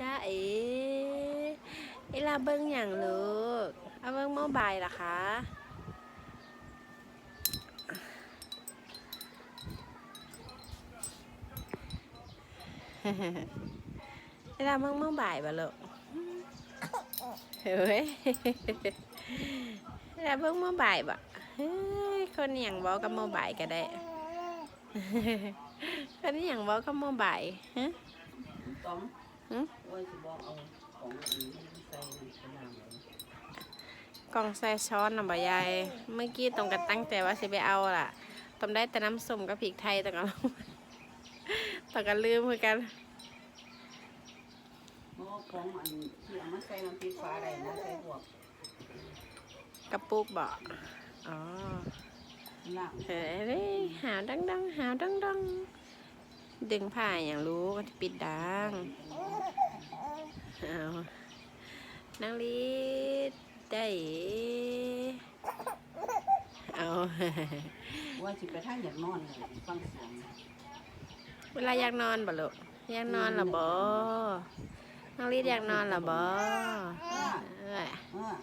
จ้าเอ๋เอลาเบิ้งอย่างลูกเอาเบิ้งโมบายเหรอคะเวลาเบิ้งโมบายบ่ลูกเฮ้ยเวลาเบิ้งโมบายบ่เฮ้ยคนอย่างบอกกับโมบายก็ได้ คนอย่างบอกกับโมบายฮะ ต้องหืมว่าจะบอกเอาของอันนี้ใส่ในกระดาษเลยกล่องใส่ช้อนน่ะบ่ยายเมื่อกี้ตรงกันตั้งใจว่าสิไปเอาล่ะต้มได้แต่น้ำส้มกับพริกไทยแต่ก็ลงแต่ก็ลืมเหมือนกันเพราะว่าของอันที่เอามาใส่น้ำพริกฟ้าอะไรนะใส่พวกกระปุกบ่อ๋อล่างเฮ้ยหาวดังดังๆหาวดังดังๆดึงผ้าอย่างรู้ก็จะปิดดัง เอานางลีดได้ เอาว่าจะไปทางอยากนอนเลยฟังเสียงเวลาอยากนอนบ่ลูกอยากนอนเหรอบ่น้องลีดอยากนอนเหรอบ่เอ้ยเออ